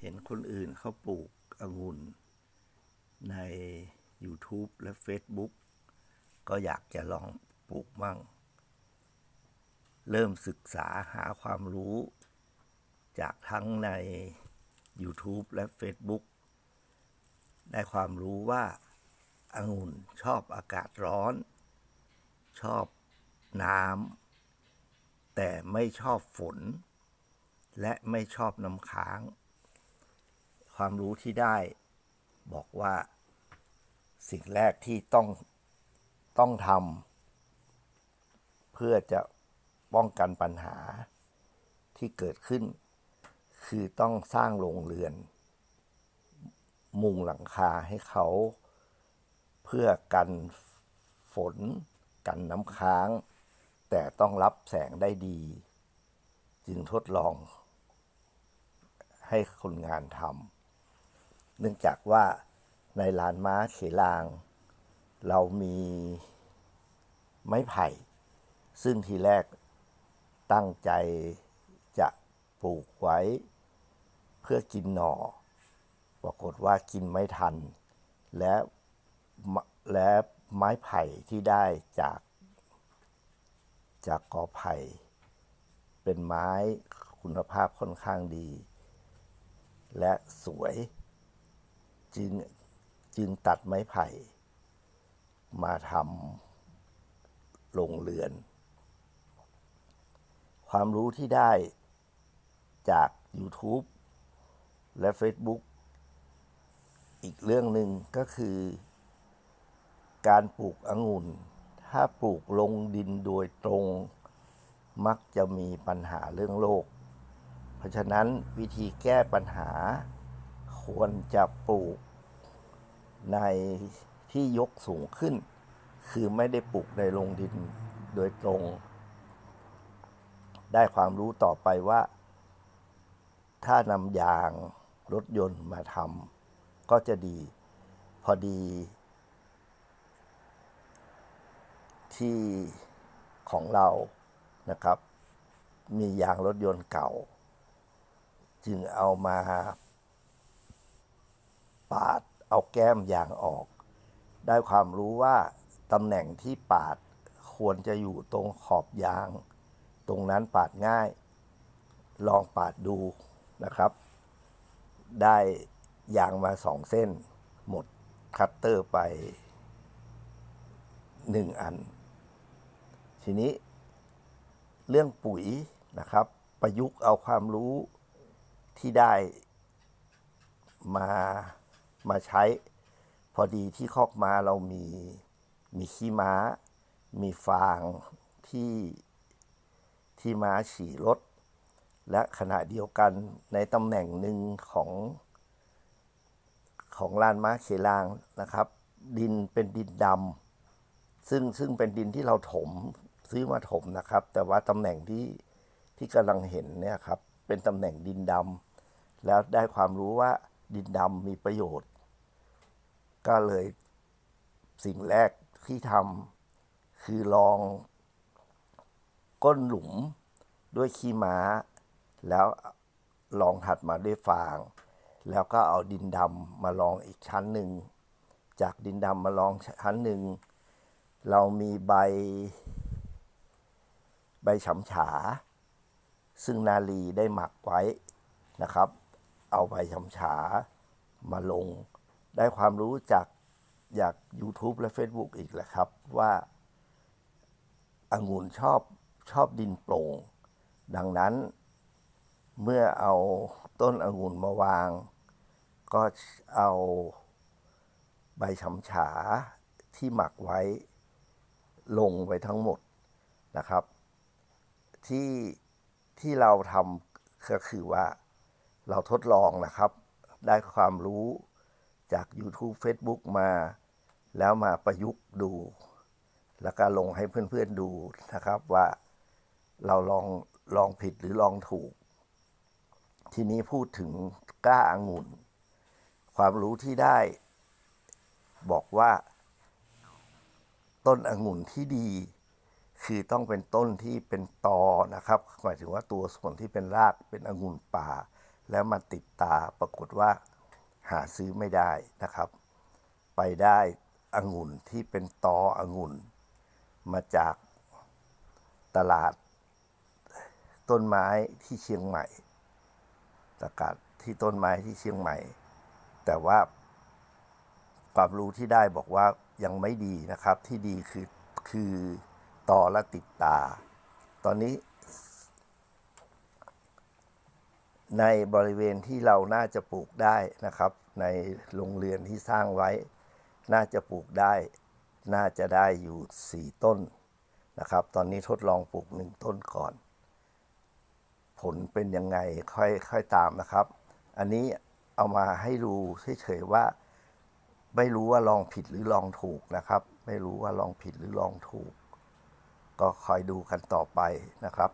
เห็นคนอื่นเขาปลูกองุ่น ใน YouTube และ Facebook ก็อยากจะลองปลูกมั่ง เริ่มศึกษาหาความรู้ จากทั้งใน YouTube และ Facebook ได้ความรู้ว่าองุ่นชอบอากาศร้อน ชอบน้ำแต่ไม่ชอบฝน และไม่ชอบน้ำค้าง ความรู้ที่ได้ บอกว่า สิ่งแรกที่ต้องต้องทำเพื่อจะป้องกันปัญหาที่เกิดขึ้น คือต้องสร้างโรงเรือน มุงหลังคาให้เขา เพื่อกันฝน กันน้ำค้าง แต่ต้องรับแสงได้ดี จึงทดลองให้คนงานทำ เนื่องจากว่าในลานม้าเขลาง เรามีไม้ไผ่ ซึ่งทีแรกตั้งใจจะปลูกไว้ เพื่อกินหน่อ ปรากฏว่ากินไม่ทัน และและไม้ไผ่ที่ได้จาก จากกอไผ่ เป็นไม้คุณภาพค่อนข้างดี และสวย จึงจึงตัดไม้ไผ่ มาทำโรงเรือน ความรู้ที่ได้จาก YouTube และ Facebook อีกเรื่องหนึ่งก็คือ การปลูกองุ่น ถ้าปลูกลงดินโดยตรง มักจะมีปัญหาเรื่องโรคเพราะฉะนั้นวิธีแก้ปัญหา ควรจะปลูกในที่ยกสูงขึ้น คือไม่ได้ปลูกในลงดินโดยตรง ได้ความรู้ต่อไปว่า ถ้านำยางรถยนต์มาทำก็จะดี พอดี ที่ของเรานะครับ มียางรถยนต์เก่า จึงเอามา ปาดเอาแก้มยางออก ได้ความรู้ว่าตำแหน่งที่ปาดควรจะอยู่ตรงขอบยาง ตรงนั้นปาดง่าย ลองปาดดูนะครับ ได้ยางมาสองเส้น หมดคัตเตอร์ไปหนึ่งอัน ทีนี้เรื่องปุ๋ยนะครับ ประยุกต์เอาความรู้ที่ได้มา มาใช้ พอดีที่คอกม้าเรามีมีขี้ม้า มีฟางที่ที่ม้าฉี่รถ และขณะเดียวกันในตำแหน่งหนึ่งของของลานม้าเขลางนะครับ ดินเป็นดินดำซึ่งซึ่งเป็นดินที่เราถมซื้อมาถมนะครับ แต่ว่าตำแหน่งที่ที่กำลังเห็นเนี่ยครับเป็นตำแหน่งดินดำแล้วได้ความรู้ว่าดินดำมีประโยชน์ ก็เลยสิ่งแรกที่ทำคือลองก้นหลุมด้วยขี้ม้า แล้วลองถัดมาด้วยฟาง แล้วก็เอาดินดำมาลองอีกชั้นหนึ่ง จากดินดำมาลองชั้นหนึ่ง เรามีใบ ใบฉำฉา ซึ่งนาลีได้หมักไว้นะครับ เอาใบฉำฉามาลง ได้ความรู้จากจาก YouTube และ Facebook อีกแหละครับ ว่าอางุ่นชอบชอบดินโปร่ง ดังนั้น เมื่อเอาต้นองุ่นมาวาง ก็เอาใบฉำฉาที่หมักไว้ลงไปทั้งหมดนะครับ ที่ที่เราทำก็คือว่าเราทดลองนะครับ ได้ความรู้ จาก YouTube Facebook มา แล้วมาประยุกต์ดู แล้วก็ลงให้เพื่อนๆดูนะครับว่าเราลองลองผิดหรือลองถูก ทีนี้พูดถึงกล้าอางุ่น ความรู้ที่ได้ บอกว่า ต้นองุ่นที่ดี คือต้องเป็นต้นที่เป็นตอนะครับ หมายถึงว่าตัวส่วนที่เป็นรากเป็นองุ่นป่า แล้วมาติดตาปรากฏว่า หาซื้อไม่ได้นะครับ ไปได้องุ่นที่เป็นตอองุ่น มาจากตลาดต้นไม้ที่เชียงใหม่ตลาดที่ต้นไม้ที่เชียงใหม่ แต่ว่าความรู้ที่ได้บอกว่ายังไม่ดีนะครับที่ดีคือคือตอและติดตา ตอนนี้ ในบริเวณที่เราน่าจะปลูกได้นะครับ ในโรงเรือนที่สร้างไว้ น่าจะปลูกได้ น่าจะได้อยู่สี่ต้นนะครับ ตอนนี้ทดลองปลูกหนึ่งต้นก่อน ผลเป็นยังไงค่อยค่อยตามนะครับ อันนี้เอามาให้ดูเฉยๆว่า ไม่รู้ว่าลองผิดหรือลองถูกนะครับ ไม่รู้ว่าลองผิดหรือลองถูก ก็คอยดูกันต่อไปนะครับ